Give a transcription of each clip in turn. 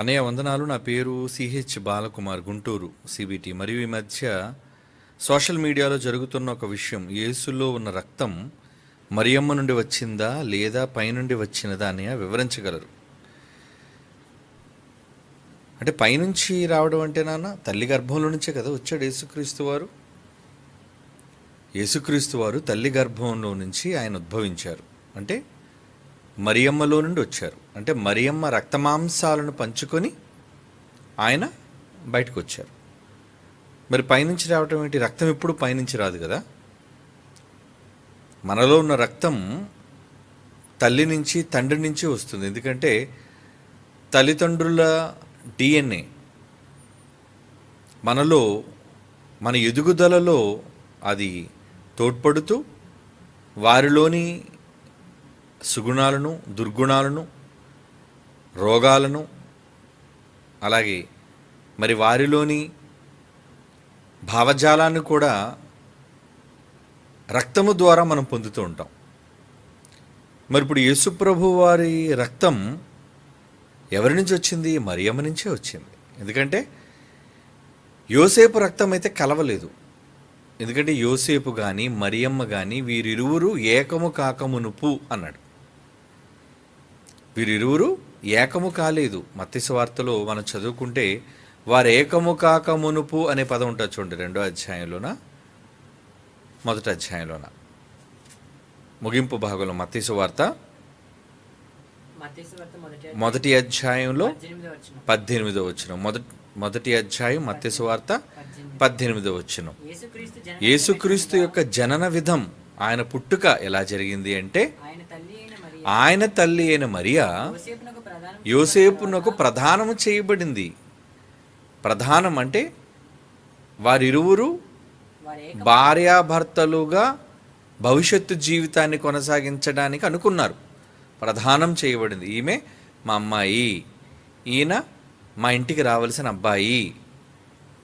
అనే వందనాలు. నా పేరు సిహెచ్ బాలకుమార్ గుంటూరు సిబిటి మరియు ఈ మధ్య సోషల్ మీడియాలో జరుగుతున్న ఒక విషయం యేసులో ఉన్న రక్తం మరియమ్మ నుండి వచ్చిందా లేదా పైనుండి వచ్చినదా అని వివరించగలరు. అంటే పైనుంచి రావడం అంటే నాన్న తల్లి గర్భంలో నుంచే కదా వచ్చాడు యేసుక్రీస్తు వారు. యేసుక్రీస్తు వారు తల్లి గర్భంలో నుంచి ఆయన ఉద్భవించారు. అంటే మరియమ్మలో నుండి వచ్చారు. అంటే మరియమ్మ రక్తమాంసాలను పంచుకొని ఆయన బయటకు వచ్చారు. మరి పైనుంచి రావటం ఏంటి? రక్తం ఎప్పుడు పైనుంచి రాదు కదా? మనలో ఉన్న రక్తం తల్లి నుంచి తండ్రి నుంచి వస్తుంది. ఎందుకంటే తల్లిదండ్రుల డిఎన్ఏ మనలో మన ఎదుగుదలలో అది తోడ్పడుతూ వారిలోని సుగుణాలను దుర్గుణాలను రోగాలను అలాగే మరి వారిలోని భావజాలాన్ని కూడా రక్తము ద్వారా మనం పొందుతూ ఉంటాం. మరి ఇప్పుడు యేసుప్రభు వారి రక్తం ఎవరి నుంచి వచ్చింది? మరియమ్మ నుంచే వచ్చింది. ఎందుకంటే యోసేపు రక్తం అయితే కలవలేదు. ఎందుకంటే యోసేపు కానీ మరియమ్మ కానీ వీరిరువురు ఏకము కాకమునుపు అన్నాడు. వీరిరువురు ఏకము కాలేదు. మత్స్య వార్తలో మనం చదువుకుంటే వారు ఏకము కాక మునుపు అనే పదం ఉంటుంది చూడండి రెండో అధ్యాయంలోన మొదటి అధ్యాయంలోన. ముగింపు భాగంలో మత్స్య వార్త. మత్తయి సువార్త మొదటి అధ్యాయంలో పద్దెనిమిదో వచ్చిన మొదటి మొదటి అధ్యాయం మత్స్య వార్త పద్దెనిమిది. వచ్చిన యేసుక్రీస్తు యొక్క జనన విధం ఆయన పుట్టుక ఎలా జరిగింది అంటే ఆయన తల్లి అయిన మరియా యోసేపునకు ప్రధానం ప్రధానము చేయబడింది. ప్రధానం అంటే వారిరువురు భార్యాభర్తలుగా భవిష్యత్తు జీవితాన్ని కొనసాగించడానికి అనుకున్నారు. ప్రధానం చేయబడింది. ఈమె మా అమ్మాయి ఈయన మా ఇంటికి రావలసిన అబ్బాయి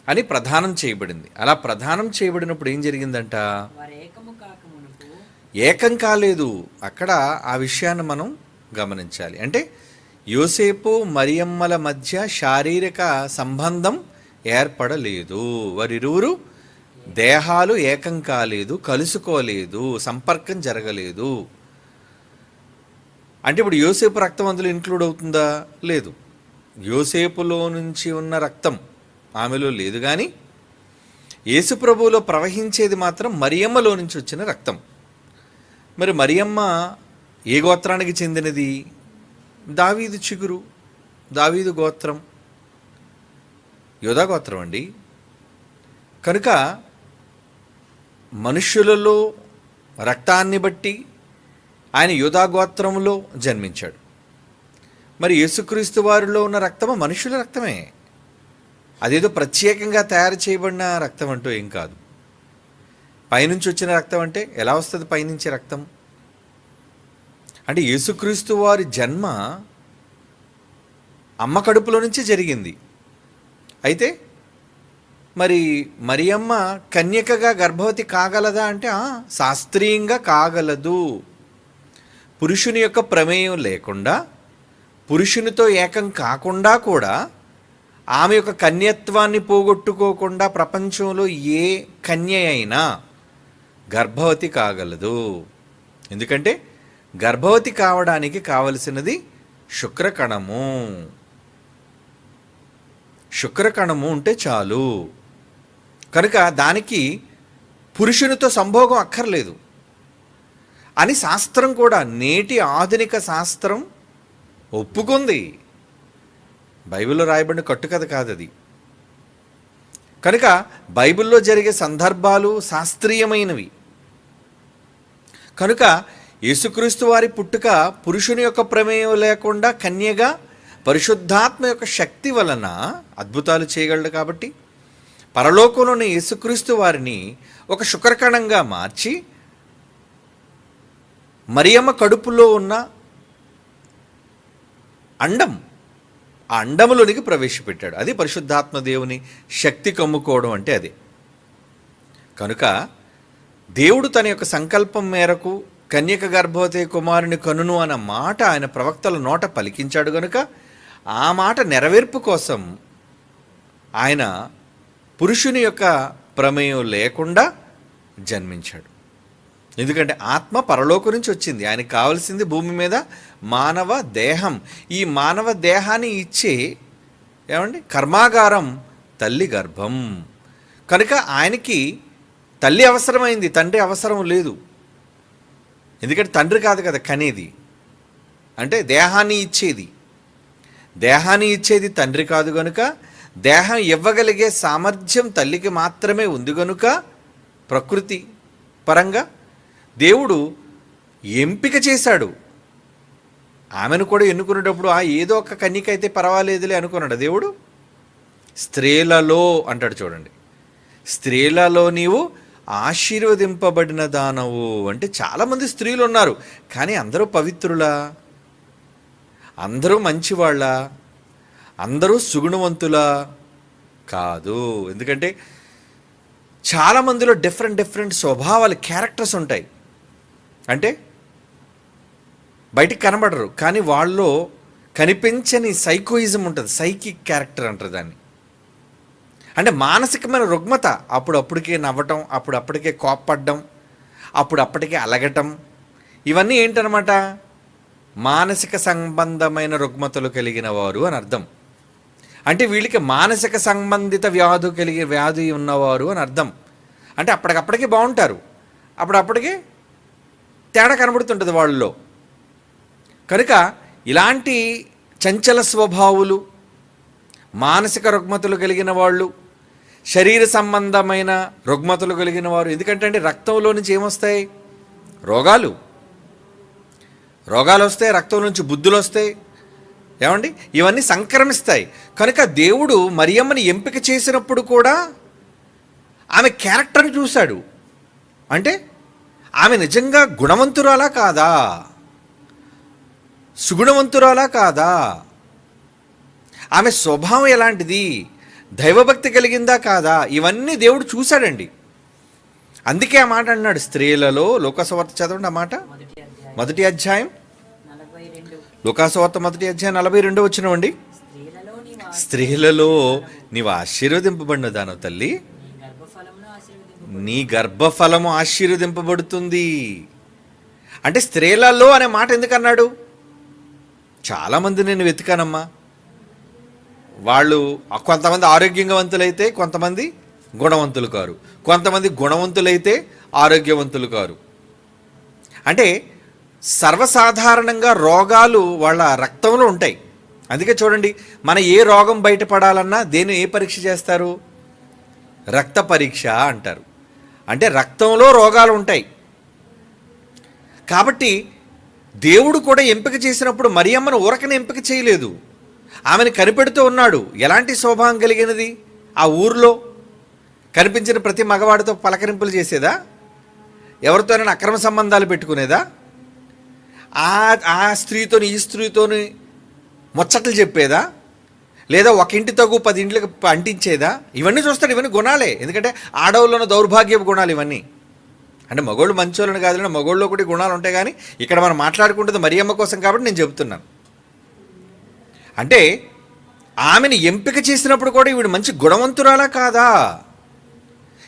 అని ప్రధానం చేయబడింది. అలా ప్రధానం చేయబడినప్పుడు ఏం జరిగిందంట వారి ఏకము కాక మునుపు ఏకం కాలేదు. అక్కడ ఆ విషయాన్ని మనం గమనించాలి. అంటే యోసేపు మరియమ్మల మధ్య శారీరక సంబంధం ఏర్పడలేదు. వారిరువురు దేహాలు ఏకం కాలేదు కలుసుకోలేదు సంపర్కం జరగలేదు. అంటే ఇప్పుడు యోసేపు రక్తం అందులో ఇంక్లూడ్ అవుతుందా? లేదు. యోసేపులో నుంచి ఉన్న రక్తం ఆమెలో లేదు. కానీ యేసుప్రభువులో ప్రవహించేది మాత్రం మరియమ్మలో నుంచి వచ్చిన రక్తం. మరి మరియమ్మ ఏ గోత్రానికి చెందినది? దావీదు చిగురు దావీదు గోత్రం. యోధా గోత్రం అండి. కనుక మనుష్యులలో రక్తాన్ని బట్టి ఆయన యోధా గోత్రంలో జన్మించాడు. మరి యేసుక్రీస్తు వారిలో ఉన్న రక్తము మనుషుల రక్తమే. అదేదో ప్రత్యేకంగా తయారు చేయబడిన రక్తం అంటూ ఏం కాదు. పైనుంచి వచ్చిన రక్తం అంటే ఎలా వస్తుంది పైనుంచి రక్తం? అంటే యేసుక్రీస్తు వారి జన్మ అమ్మ కడుపులో నుంచి జరిగింది. అయితే మరి మరియమ్మ కన్యకగా గర్భవతి కాగలదా అంటే శాస్త్రీయంగా కాగలదు. పురుషుని యొక్క ప్రమేయం లేకుండా పురుషునితో ఏకం కాకుండా కూడా ఆమె యొక్క కన్యత్వాన్ని పోగొట్టుకోకుండా ప్రపంచంలో ఏ కన్య అయినా గర్భవతి కాగలదు. ఎందుకంటే గర్భవతి కావడానికి కావలసినది శుక్రకణము. శుక్రకణము ఉంటే చాలు. కనుక దానికి పురుషునితో సంభోగం అక్కర్లేదు. అని శాస్త్రం కూడా నేటి ఆధునిక శాస్త్రం ఒప్పుకుంది. బైబిల్లో రాయబడిన కట్టుకథ కాదు అది కనుక బైబిల్లో జరిగే సందర్భాలు శాస్త్రీయమైనవి. కనుక యేసుక్రీస్తు వారి పుట్టుక పురుషుని యొక్క ప్రమేయం లేకుండా కన్యగా పరిశుద్ధాత్మ యొక్క శక్తి వలన అద్భుతాలు చేయగలడు కాబట్టి పరలోకంలోని యేసుక్రీస్తు వారిని ఒక శుక్రకణంగా మార్చి మరియమ్మ కడుపులో ఉన్న అండం ఆ అండములోనికి ప్రవేశపెట్టాడు. అది పరిశుద్ధాత్మ దేవుని శక్తి కమ్ముకోవడం అంటే అది. కనుక దేవుడు తన యొక్క సంకల్పం మేరకు కన్యక గర్భవతి కుమారుని కనును అన్న మాట ఆయన ప్రవక్తల నోట పలికించాడు గనుక ఆ మాట నెరవేర్పు కోసం ఆయన పురుషుని యొక్క ప్రమేయం లేకుండా జన్మించాడు. ఎందుకంటే ఆత్మ పరలోకం నుంచి వచ్చింది. ఆయనకు కావాల్సింది భూమి మీద మానవ దేహం. ఈ మానవ దేహాన్ని ఇచ్చే ఏమండి? కర్మాగారం తల్లి గర్భం. కనుక ఆయనకి తల్లి అవసరమైంది తండ్రి అవసరం లేదు. ఎందుకంటే తండ్రి కాదు కదా కనేది. అంటే దేహాన్ని ఇచ్చేది. దేహాన్ని ఇచ్చేది తండ్రి కాదు గనుక దేహం ఇవ్వగలిగే సామర్థ్యం తల్లికి మాత్రమే ఉంది గనుక ప్రకృతి పరంగా దేవుడు ఎంపిక చేశాడు. ఆమెను కూడా ఎన్నుకునేటప్పుడు ఆ ఏదో ఒక కన్యక అయితే పర్వాలేదులే అనుకున్నాడు. దేవుడు స్త్రీలలో అంటాడు చూడండి. స్త్రీలలో నీవు ఆశీర్వదింపబడిన దానవు అంటే చాలామంది స్త్రీలు ఉన్నారు కానీ అందరూ పవిత్రులా? అందరూ మంచివాళ్ళ? అందరూ సుగుణవంతులా? కాదు. ఎందుకంటే చాలా మందిలో డిఫరెంట్ డిఫరెంట్ స్వభావాలు క్యారెక్టర్స్ ఉంటాయి. అంటే బయటికి కనబడరు కానీ వాళ్ళలో కనిపించని సైకోయిజం ఉంటుంది సైకిక్ క్యారెక్టర్ అంటారు దాన్ని. అంటే మానసికమైన రుగ్మత అప్పుడప్పటికే నవ్వటం అప్పుడప్పటికే కోప్పడడం కోప్పడ్డం అలగటం ఇవన్నీ ఏంటనమాట? మానసిక సంబంధమైన రుగ్మతలు కలిగిన వారు అని అర్థం. అంటే వీళ్ళకి మానసిక సంబంధిత వ్యాధు కలిగి వ్యాధి ఉన్నవారు అని అర్థం. అంటే అప్పటికప్పటికే బాగుంటారు. అప్పుడప్పటికే తేడా కనబడుతుంటుంది వాళ్ళలో. కనుక ఇలాంటి చంచల స్వభావులు మానసిక రుగ్మతలు కలిగిన వాళ్ళు శరీర సంబంధమైన రుగ్మతలు కలిగిన వారు ఎందుకంటే అంటే రక్తంలో నుంచి ఏమొస్తాయి? రోగాలు. రోగాలు వస్తాయి రక్తం నుంచి బుద్ధులు వస్తాయి. ఏమండి? ఇవన్నీ సంక్రమిస్తాయి. కనుక దేవుడు మరియమ్మని ఎంపిక చేసినప్పుడు కూడా ఆమె క్యారెక్టర్ని చూశాడు. అంటే ఆమె నిజంగా గుణవంతురాలా కాదా? సుగుణవంతురాలా కాదా? ఆమె స్వభావం ఎలాంటిది? దైవభక్తి కలిగిందా కాదా? ఇవన్నీ దేవుడు చూశాడండి. అందుకే ఆ మాట అన్నాడు స్త్రీలలో లోకసవార్త చదవండి ఆ మాట. మొదటి అధ్యాయం. లోకాసవార్త మొదటి అధ్యాయం నలభై రెండో వచ్చినవండి స్త్రీలలో నీవు ఆశీర్వదింపబడిన దాని తల్లి. నీ గర్భఫలము ఆశీర్వదింపబడుతుంది. అంటే స్త్రీలలో అనే మాట ఎందుకన్నాడు? చాలామంది నేను వెతికానమ్మా. వాళ్ళు కొంతమంది ఆరోగ్యవంతులైతే కొంతమంది గుణవంతులు కారు. కొంతమంది గుణవంతులైతే ఆరోగ్యవంతులు కారు. అంటే సర్వసాధారణంగా రోగాలు వాళ్ళ రక్తంలో ఉంటాయి. అందుకే చూడండి మన ఏ రోగం బయటపడాలన్నా దేని ఏ పరీక్ష చేస్తారు? రక్త పరీక్ష అంటారు. అంటే రక్తంలో రోగాలు ఉంటాయి. కాబట్టి దేవుడు కూడా ఎంపిక చేసినప్పుడు మరియమ్మను ఊరకనే ఎంపిక చేయలేదు. ఆమెను కనిపెడుతూ ఉన్నాడు. ఎలాంటి శోభాం కలిగినది? ఆ ఊరిలో కనిపించిన ప్రతి మగవాడితో పలకరింపులు చేసేదా? ఎవరితోనైనా అక్రమ సంబంధాలు పెట్టుకునేదా? ఆ ఆ స్త్రీతోని ఈ స్త్రీతోని ముచ్చట్లు చెప్పేదా? లేదా ఒక ఇంటి తగు పది ఇంట్లకు అంటించేదా ఇవన్నీ చూస్తాడు ఇవన్నీ గుణాలే. ఎందుకంటే ఆడవుల్లో ఉన్న దౌర్భాగ్యపు గుణాలు ఇవన్నీ. అంటే మగోళ్ళు మంచోళ్ళని కాదు మగోళ్ళలో కూడా గుణాలు ఉంటాయి కానీ ఇక్కడ మనం మాట్లాడుకుంటుంది మరియమ్మ కోసం కాబట్టి నేను చెబుతున్నాను. అంటే ఆమెను ఎంపిక చేసినప్పుడు కూడా ఈవిడ మంచి గుణవంతురాలా కాదా?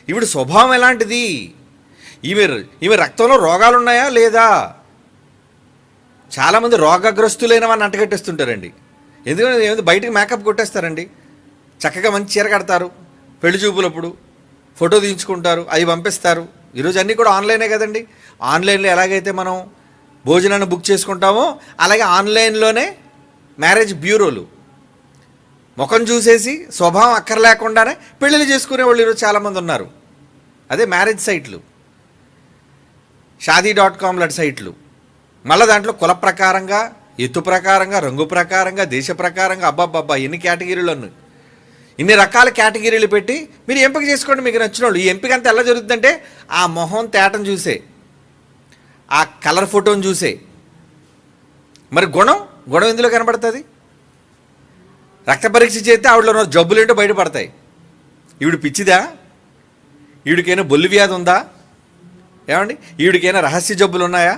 ఈవిడ స్వభావం ఎలాంటిది? ఈమె ఈమె రక్తంలో రోగాలు ఉన్నాయా లేదా? చాలామంది రోగగ్రస్తులైన వాడిని అంటగట్టేస్తుంటారండి. ఎందుకంటే బయటకు మేకప్ కొట్టేస్తారండి. చక్కగా మంచి చీర కడతారు. పెళ్ళి చూపులప్పుడు ఫోటో తీయించుకుంటారు. అవి పంపిస్తారు. ఈరోజు అన్నీ కూడా ఆన్లైనే కదండి. ఆన్లైన్లో ఎలాగైతే మనం భోజనాన్ని బుక్ చేసుకుంటామో అలాగే ఆన్లైన్లోనే మ్యారేజ్ బ్యూరోలు. ముఖం చూసేసి స్వభావం అక్కర్లేకుండానే పెళ్ళిళ్ళు చేసుకునే వాళ్ళు ఈరోజు చాలామంది ఉన్నారు. అదే మ్యారేజ్ సైట్లు. షాదీ డాట్ కామ్ లాంటి సైట్లు. మళ్ళీ దాంట్లో కుల ప్రకారంగా ఎత్తు ప్రకారంగా రంగు ప్రకారంగా దేశ ప్రకారంగా అబ్బాబ్బా ఎన్ని కేటగిరీలు ఉన్నాయి ఇన్ని రకాల కేటగిరీలు పెట్టి మీరు ఎంపిక చేసుకోండి మీకు నచ్చిన వాళ్ళు. ఈ ఎంపిక అంతా ఎలా జరుగుతుందంటే ఆ మొహం తేటను చూసే ఆ కలర్ ఫోటోని చూసే. మరి గుణం? గుణం ఎందులో కనబడుతుంది? రక్త పరీక్ష చేస్తే ఆవిడలో ఉన్న జబ్బులేంటో బయటపడతాయి. ఈవిడ పిచ్చిదా? ఈవిడికైనా బొల్లి వ్యాధి ఉందా? ఏమండి? ఈవిడికైనా రహస్య జబ్బులు ఉన్నాయా?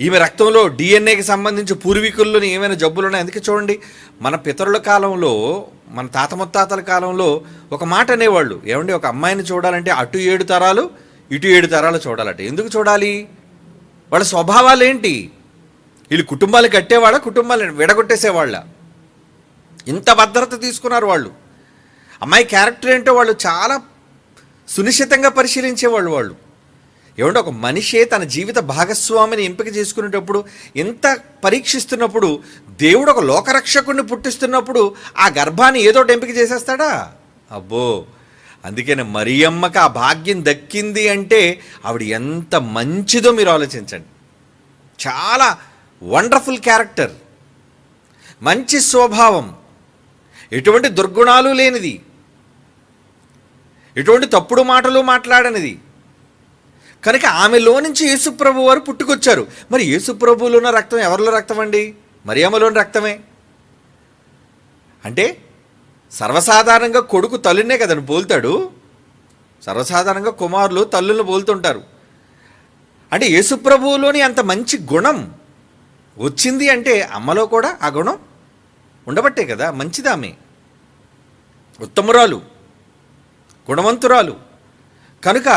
ఈమె రక్తంలో డిఎన్ఏకి సంబంధించి పూర్వీకుల్లోని ఏమైనా జబ్బులు ఉన్నాయి అందుకే చూడండి మన పితరుల కాలంలో మన తాత ముత్తాతల కాలంలో ఒక మాట అనేవాళ్ళు. ఏమండి ఒక అమ్మాయిని చూడాలంటే అటు ఏడు తరాలు ఇటు ఏడు తరాలు చూడాలట. ఎందుకు చూడాలి? వాళ్ళ స్వభావాలు ఏంటి? వీళ్ళు కుటుంబాలు కట్టేవాళ్ళ కుటుంబాలు విడగొట్టేసేవాళ్ళ. ఇంత భద్రత తీసుకున్నారు వాళ్ళు. అమ్మాయి క్యారెక్టర్ ఏంటో వాళ్ళు చాలా సునిశ్చితంగా పరిశీలించేవాళ్ళు వాళ్ళు. ఏమంటే ఒక మనిషే తన జీవిత భాగస్వామిని ఎంపిక చేసుకునేటప్పుడు ఎంత పరీక్షిస్తున్నప్పుడు దేవుడు ఒక లోకరక్షకుడిని పుట్టిస్తున్నప్పుడు ఆ గర్భాన్ని ఏదో ఒకటి ఎంపిక చేసేస్తాడా? అబ్బో! అందుకనే మరియమ్మకి ఆ భాగ్యం దక్కింది అంటే ఆవిడ ఎంత మంచిదో మీరు ఆలోచించండి. చాలా వండర్ఫుల్ క్యారెక్టర్. మంచి స్వభావం. ఎటువంటి దుర్గుణాలు లేనిది. ఎటువంటి తప్పుడు మాటలు మాట్లాడనిది. కనుక ఆమెలో నుంచి యేసుప్రభు వారు పుట్టుకొచ్చారు. మరి యేసుప్రభువులో ఉన్న రక్తం ఎవరిలో రక్తం అండి? మరియమ్మలోని రక్తమే. అంటే సర్వసాధారణంగా కొడుకు తల్లినే కదండి పోల్తాడు సర్వసాధారణంగా కుమారులు తల్లులను పోల్తుంటారు అంటే యేసుప్రభువులోని అంత మంచి గుణం వచ్చింది అంటే అమ్మలో కూడా ఆ గుణం ఉండబట్టే కదా మంచిదామే. ఉత్తమురాలు గుణవంతురాలు. కనుక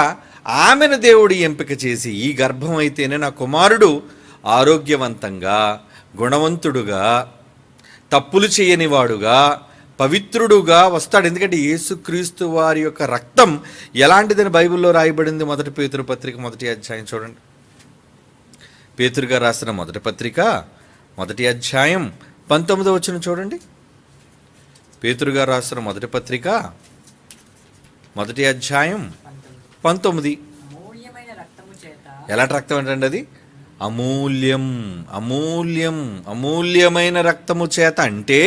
ఆమెను దేవుడు ఎంపిక చేసి ఈ గర్భం అయితేనే నా కుమారుడు ఆరోగ్యవంతంగా గుణవంతుడుగా తప్పులు చేయనివాడుగా పవిత్రుడుగా వస్తాడు. ఎందుకంటే యేసుక్రీస్తు వారి యొక్క రక్తం ఎలాంటిదని బైబిల్లో రాయబడింది? మొదటి పేతురు పత్రిక మొదటి అధ్యాయం చూడండి. పేతురుగా రాసిన మొదటి పత్రిక మొదటి అధ్యాయం పంతొమ్మిదో వచ్చిన చూడండి. పేతురుగా రాసిన మొదటి పత్రిక మొదటి అధ్యాయం పంతొమ్మిది. ఎలాంటి రక్తం ఏంటండి అది? అమూల్యం అమూల్యం అమూల్యమైన రక్తము చేత అంటే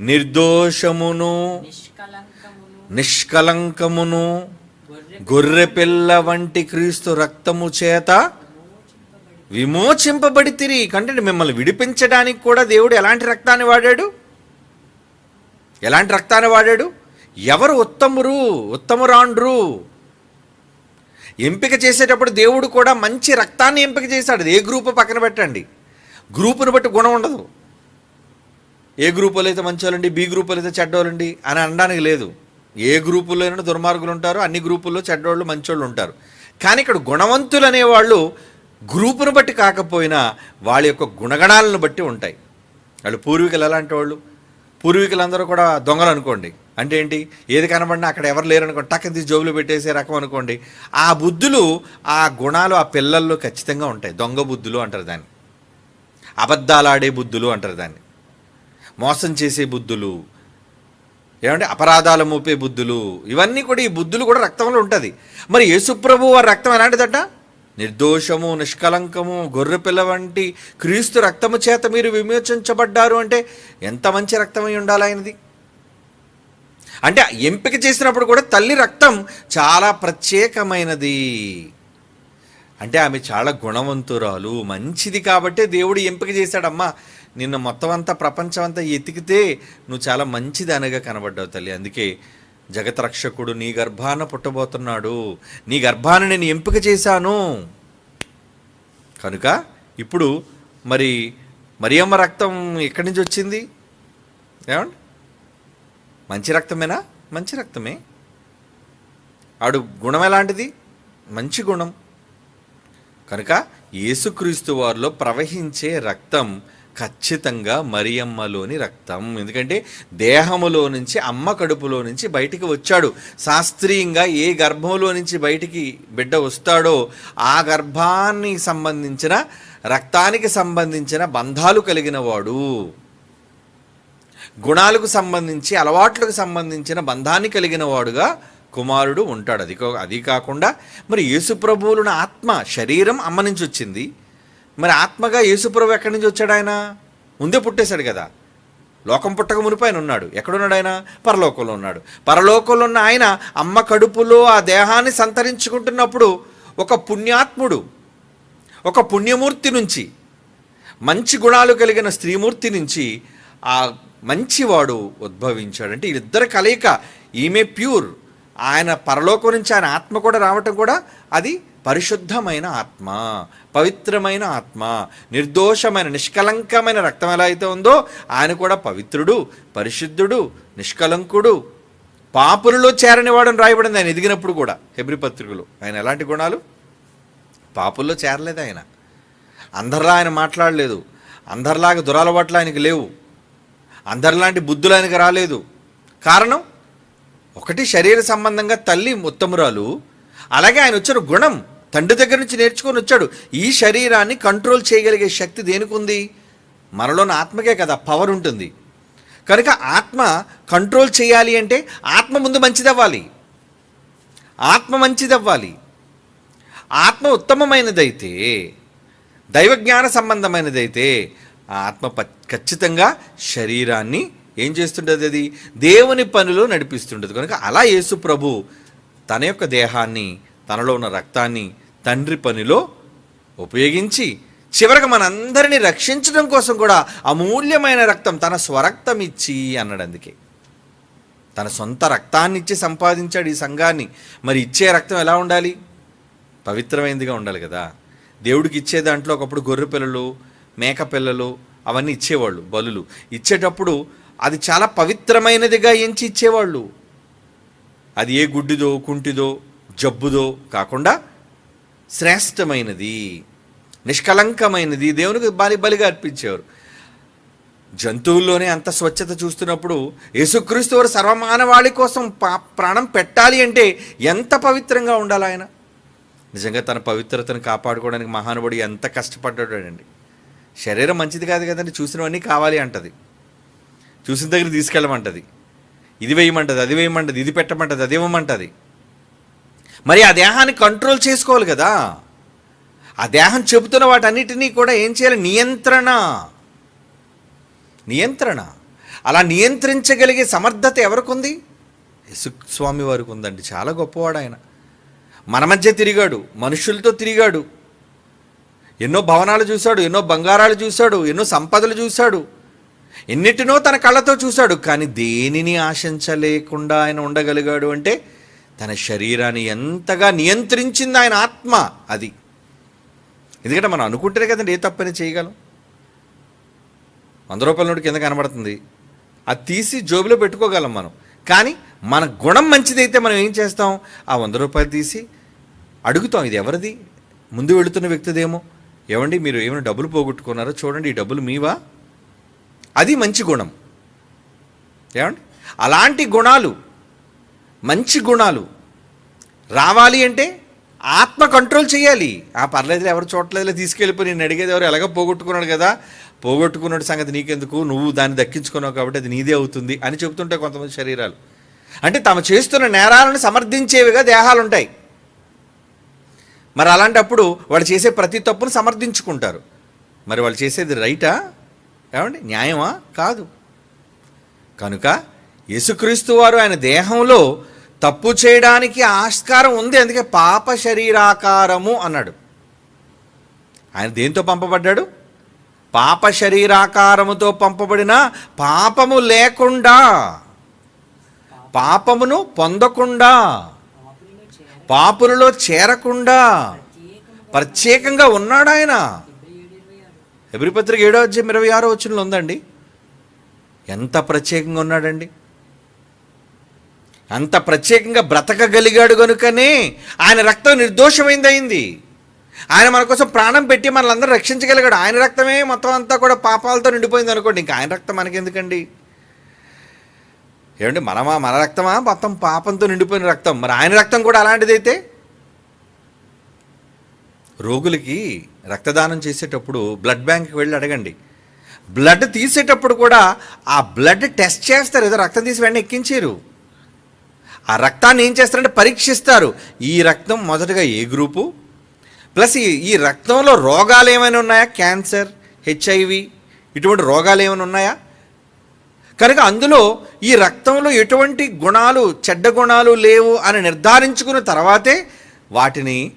నిర్దోషమును నిష్కలంకమును నిష్కలంకమును గొర్రె గొర్రె పిల్ల వంటి క్రీస్తు రక్తము చేత విమోచింపబడి తిరిగి కంటే మిమ్మల్ని విడిపించడానికి కూడా దేవుడు ఎలాంటి రక్తాన్ని వాడాడు? ఎలాంటి రక్తాన్ని వాడాడు? ఎవరు ఉత్తమురు ఉత్తమురాండ్రు ఎంపిక చేసేటప్పుడు దేవుడు కూడా మంచి రక్తాన్ని ఎంపిక చేశాడు. ఏ గ్రూపు పక్కన పెట్టండి. గ్రూపును బట్టి గుణం ఉండదు. ఏ గ్రూపులో అయితే మంచోళ్ళండి బి గ్రూపులో అయితే చెడ్డోళ్ళండి అని అనడానికి లేదు. ఏ గ్రూపుల్లోనైనా దుర్మార్గులు ఉంటారు అన్ని గ్రూపుల్లో చెడ్డోళ్ళు మంచోళ్ళు ఉంటారు. కానీ ఇక్కడ గుణవంతులు అనేవాళ్ళు గ్రూపును బట్టి కాకపోయినా వాళ్ళ యొక్క గుణగణాలను బట్టి ఉంటాయి. వాళ్ళు పూర్వీకులు ఎలాంటి వాళ్ళు? పూర్వీకులందరూ కూడా దొంగలు అనుకోండి. అంటే ఏంటి? ఏది కనబడినా అక్కడ ఎవరు లేరు అనుకోండి టక్కని తీసి జోబులు పెట్టేసే రకం అనుకోండి. ఆ బుద్ధులు ఆ గుణాలు ఆ పిల్లల్లో ఖచ్చితంగా ఉంటాయి. దొంగ బుద్ధులు అంటారు దాన్ని. అబద్ధాలాడే బుద్ధులు అంటారు దాన్ని. మోసం చేసే బుద్ధులు ఏమంటే అపరాధాలు మోపే బుద్ధులు ఇవన్నీ కూడా ఈ బుద్ధులు కూడా రక్తంలో ఉంటుంది. మరి యేసుప్రభు వారి రక్తం ఎలాంటిదట? నిర్దోషము నిష్కలంకము గొర్రెపిల్ల వంటి క్రీస్తు రక్తము చేత మీరు విమోచించబడ్డారు అంటే ఎంత మంచి రక్తమై ఉండాలి ఆయనది? అంటే ఎంపిక చేసినప్పుడు కూడా తల్లి రక్తం చాలా ప్రత్యేకమైనది. అంటే ఆమె చాలా గుణవంతురాలు మంచిది కాబట్టే దేవుడు ఎంపిక చేశాడమ్మా. నిన్ను మొత్తం అంతా ప్రపంచం అంతా ఎతికితే నువ్వు చాలా మంచిది అనగా కనబడ్డావు తల్లి. అందుకే జగతరక్షకుడు నీ గర్భాన పుట్టబోతున్నాడు. నీ గర్భాన్ని నేను ఎంపిక చేశాను. కనుక ఇప్పుడు మరి మరియమ్మ రక్తం ఎక్కడి నుంచి వచ్చింది? ఏమండి? మంచి రక్తమేనా? మంచి రక్తమే. ఆడు గుణం ఎలాంటిది? మంచి గుణం. కనుక యేసుక్రీస్తు వారిలో ప్రవహించే రక్తం ఖచ్చితంగా మరియమ్మలోని రక్తం. ఎందుకంటే దేహములో నుంచి అమ్మ కడుపులో నుంచి బయటికి వచ్చాడు. శాస్త్రీయంగా ఏ గర్భంలో నుంచి బయటికి బిడ్డ వస్తాడో ఆ గర్భానికి సంబంధించిన రక్తానికి సంబంధించిన బంధాలు కలిగిన వాడు. గుణాలకు సంబంధించి అలవాట్లకు సంబంధించిన బంధాన్ని కలిగిన వాడుగా కుమారుడు ఉంటాడు. అది అది కాకుండా మరి యేసుప్రభువులను ఆత్మ శరీరం అమ్మ నుంచి వచ్చింది. మరి ఆత్మగా యేసుప్రభు ఎక్కడి నుంచి వచ్చాడు ఆయన? ముందే పుట్టేశాడు కదా. లోకం పుట్టక మునిపి ఆయన ఉన్నాడు. ఎక్కడున్నాడు ఆయన? పరలోకంలో ఉన్నాడు. పరలోకంలో ఉన్న ఆయన అమ్మ కడుపులో ఆ దేహాన్ని సంతరించుకుంటున్నప్పుడు ఒక పుణ్యాత్ముడు ఒక పుణ్యమూర్తి నుంచి మంచి గుణాలు కలిగిన స్త్రీమూర్తి నుంచి ఆ మంచివాడు ఉద్భవించాడు అంటే కలయిక ఈమె ప్యూర్. ఆయన పరలోకం నుంచి ఆయన ఆత్మ కూడా రావటం కూడా అది పరిశుద్ధమైన ఆత్మ పవిత్రమైన ఆత్మ నిర్దోషమైన నిష్కలంకమైన రక్తం ఎలా అయితే ఉందో ఆయన కూడా పవిత్రుడు పరిశుద్ధుడు నిష్కలంకుడు. పాపులలో చేరని వాడని రాయబడింది ఆయన ఎదిగినప్పుడు కూడా హెబ్రి పత్రికలు. ఆయన ఎలాంటి గుణాలు? పాపుల్లో చేరలేదు ఆయన. అందరిలా ఆయన మాట్లాడలేదు. అందరిలాగా దురలవాట్లు ఆయనకి లేవు. అందరిలాంటి బుద్ధులు రాలేదు. కారణం? ఒకటి శరీర సంబంధంగా తల్లి ఉత్తమురాలు అలాగే ఆయన వచ్చిన గుణం. తండ్రి దగ్గర నుంచి నేర్చుకొని వచ్చాడు. ఈ శరీరాన్ని కంట్రోల్ చేయగలిగే శక్తి దేనికి ఉంది మనలోని ఆత్మకే కదా పవర్ ఉంటుంది. కనుక ఆత్మ కంట్రోల్ చేయాలి అంటే ఆత్మ ముందు మంచిదవ్వాలి. ఆత్మ మంచిదవ్వాలి. ఆత్మ ఉత్తమమైనదైతే దైవజ్ఞాన సంబంధమైనదైతే ఆ ఆత్మ ఖచ్చితంగా శరీరాన్ని ఏం చేస్తుంటుంది అది? దేవుని పనిలో నడిపిస్తుండదు కనుక అలా యేసు ప్రభు తన యొక్క దేహాన్ని తనలో ఉన్న రక్తాన్ని తండ్రి పనిలో ఉపయోగించి చివరికి మనందరినీ రక్షించడం కోసం కూడా అమూల్యమైన రక్తం తన స్వరక్తం ఇచ్చి అన్నాడు అందుకే. తన సొంత రక్తాన్ని ఇచ్చి సంపాదించాడు ఈ సంఘాన్ని. మరి ఇచ్చే రక్తం ఎలా ఉండాలి? పవిత్రమైనదిగా ఉండాలి కదా. దేవుడికి ఇచ్చే దాంట్లో ఒకప్పుడు గొర్రె పిల్లలు మేకపిల్లలు అవన్నీ ఇచ్చేవాళ్ళు బలులు. ఇచ్చేటప్పుడు అది చాలా పవిత్రమైనదిగా ఎంచి ఇచ్చేవాళ్ళు. అది ఏ గుడ్డిదో కుంటిదో జబ్బుదో కాకుండా శ్రేష్టమైనది నిష్కలంకమైనది దేవునికి బలి బలిగా అర్పించేవారు. జంతువుల్లోనే అంత స్వచ్ఛత చూస్తున్నప్పుడు యేసుక్రీస్తు వారు సర్వమానవాళి కోసం పా- ప్రాణం పెట్టాలి అంటే ఎంత పవిత్రంగా ఉండాలి ఆయన? నిజంగా తన పవిత్రతను కాపాడుకోవడానికి మహానుభుడు ఎంత కష్టపడ్డాడండి శరీరం మంచిది కాదు కదండి చూసినవన్నీ కావాలి అంటది. చూసిన దగ్గర తీసుకెళ్ళమంటది. ఇది వేయమంటది అది వేయమంటది ఇది పెట్టమంటది అది ఇవ్వమంటది. మరి ఆ దేహాన్ని కంట్రోల్ చేసుకోవాలి కదా. ఆ దేహం చెబుతున్న వాటన్నిటినీ కూడా ఏం చేయాలి? నియంత్రణ. నియంత్రణ. అలా నియంత్రించగలిగే సమర్థత ఎవరికి ఉంది స్వామి వారికి ఉందండి చాలా గొప్పవాడు ఆయన. మన మధ్య తిరిగాడు. మనుషులతో తిరిగాడు. ఎన్నో భవనాలు చూశాడు ఎన్నో బంగారాలు చూశాడు ఎన్నో సంపదలు చూశాడు. ఎన్నిటినో తన కళ్ళతో చూశాడు కానీ దేనిని ఆశించలేకుండా ఆయన ఉండగలిగాడు అంటే తన శరీరాన్ని ఎంతగా నియంత్రించింది ఆయన ఆత్మ అది. ఎందుకంటే మనం అనుకుంటేనే కదండి ఏ తప్పని చేయగలం. వంద రూపాయల నోటు కింద కనబడుతుంది. అది తీసి జోబులో పెట్టుకోగలం మనం. కానీ మన గుణం మంచిదైతే మనం ఏం చేస్తాం? ఆ వంద రూపాయలు తీసి అడుగుతాం ఇది ఎవరిది? ముందు వెళుతున్న వ్యక్తిదేమో. ఏమండి మీరు ఏమైనా డబ్బులు పోగొట్టుకున్నారో? చూడండి ఈ డబ్బులు మీవా? అది మంచి గుణం. ఏమండి? అలాంటి గుణాలు మంచి గుణాలు రావాలి అంటే ఆత్మ కంట్రోల్ చేయాలి. ఆ పర్లేదు ఎవరు చూడలేదులే తీసుకెళ్ళిపోయి నేను అడిగేది ఎవరు? ఎలాగో పోగొట్టుకున్నాడు కదా. పోగొట్టుకున్నాడు సంగతి నీకెందుకు? నువ్వు దాన్ని దక్కించుకున్నావు కాబట్టి అది నీదే అవుతుంది అని చెబుతుంటాయి కొంతమంది శరీరాలు. అంటే తమ చేస్తున్న నేరాలను సమర్థించేవిగా దేహాలు ఉంటాయి మరి అలాంటప్పుడు వాళ్ళు చేసే ప్రతి తప్పును సమర్థించుకుంటారు. మరి వాళ్ళు చేసేది రైటా? ఏమండి? న్యాయమా? కాదు. కనుక యేసుక్రీస్తు వారు ఆయన దేహంలో తప్పు చేయడానికి ఆస్కారం ఉంది. అందుకే పాప శరీరాకారము అన్నాడు. ఆయన దేంతో పంపబడ్డాడు? పాప శరీరాకారముతో పంపబడిన పాపము లేకుండా పాపమును పొందకుండా పాపులలో చేరకుండా ప్రత్యేకంగా ఉన్నాడు ఆయన. డెబ్బై ఇరవై పత్రిక ఏడో అధ్యాయం ఇరవై ఆరో వచ్చినలో ఉందండి. ఎంత ప్రత్యేకంగా ఉన్నాడండి? అంత ప్రత్యేకంగా బ్రతకగలిగాడు కనుకనే ఆయన రక్తం నిర్దోషమైంది అయింది ఆయన మన కోసం ప్రాణం పెట్టి మనల్ని అందరూ రక్షించగలిగాడు. ఆయన రక్తమే మొత్తం అంతా కూడా పాపాలతో నిండిపోయింది అనుకోండి ఇంకా ఆయన రక్తం మనకెందుకండి? ఏమండి మనమా మన రక్తమా? మొత్తం పాపంతో నిండిపోయిన రక్తం. మరి ఆయన రక్తం కూడా అలాంటిదైతే? రోగులకి రక్తదానం చేసేటప్పుడు బ్లడ్ బ్యాంక్కి వెళ్ళి అడగండి. బ్లడ్ తీసేటప్పుడు కూడా ఆ బ్లడ్ టెస్ట్ చేస్తారు. ఏదో రక్తం తీసి వెంటనే ఎక్కించారు ఆ రక్తాన్ని ఏం చేస్తారంటే పరీక్షిస్తారు. ఈ రక్తం మొదటగా ఏ గ్రూపు? ప్లస్ ఈ ఈ రక్తంలో రోగాలు ఏమైనా ఉన్నాయా? క్యాన్సర్ హెచ్ఐవి ఇటువంటి రోగాలు ఏమైనా ఉన్నాయా? కనుక అందులో ఈ రక్తంలో ఎటువంటి గుణాలు చెడ్డ గుణాలు లేవు అని నిర్ధారించుకున్న తర్వాతే వాటిని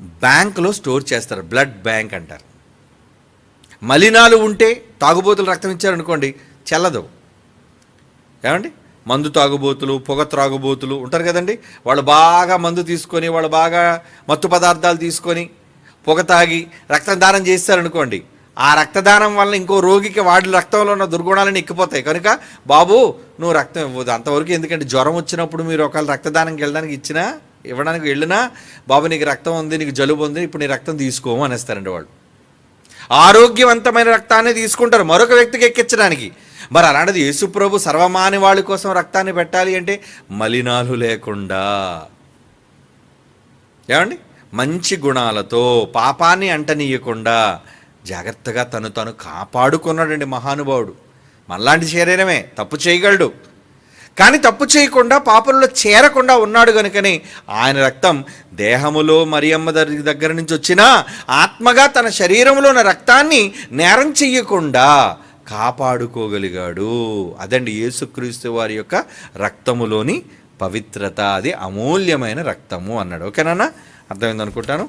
బ్యాంకులో స్టోర్ చేస్తారు. బ్లడ్ బ్యాంక్ అంటారు. మలినాలు ఉంటే తాగుబోతులు రక్తం ఇచ్చారనుకోండి చెల్లదు. ఏమండి? మందు తాగుబోతులు పొగ త్రాగుబోతులు ఉంటారు కదండి. వాళ్ళు బాగా మందు తీసుకొని వాళ్ళు బాగా మత్తు పదార్థాలు తీసుకొని పొగ తాగి రక్తం దానం చేస్తారనుకోండి ఆ రక్తదానం వల్ల ఇంకో రోగికి వాడి రక్తంలో ఉన్న దుర్గుణాలను ఎక్కిపోతాయి. కనుక బాబు నువ్వు రక్తం ఇవ్వదు అంతవరకు ఎందుకంటే జ్వరం వచ్చినప్పుడు మీరు ఒకవేళ రక్తదానంకి వెళ్ళడానికి ఇచ్చినా ఇవ్వడానికి వెళ్ళినా బాబు నీకు రక్తం ఉంది నీకు జలుబు ఉంది ఇప్పుడు నీ రక్తం తీసుకోము అనేస్తారండి వాళ్ళు. ఆరోగ్యవంతమైన రక్తాన్ని తీసుకుంటారు మరొక వ్యక్తికి ఎక్కించడానికి. మరి అలాంటిది యేసుప్రభు సర్వమాని వాళ్ళ కోసం రక్తాన్ని పెట్టాలి అంటే మలినాలు లేకుండా. ఏమండి? మంచి గుణాలతో పాపాన్ని అంటనీయకుండా జాగ్రత్తగా తను తను కాపాడుకున్నాడండి మహానుభావుడు. మనలాంటి శరీరమే తప్పు చేయగలడు. కానీ తప్పు చేయకుండా పాపంలో చేరకుండా ఉన్నాడు గనుకని ఆయన రక్తం దేహములో మరియమ్మ దగ్గర నుంచి వచ్చిన ఆత్మగా తన శరీరంలో ఉన్న రక్తాన్ని నేరం చెయ్యకుండా కాపాడుకోగలిగాడు. అదండి యేసుక్రీస్తు వారి యొక్క రక్తములోని పవిత్రత. అది అమూల్యమైన రక్తము అన్నాడు. ఓకేనా అర్థమైంది అనుకుంటాను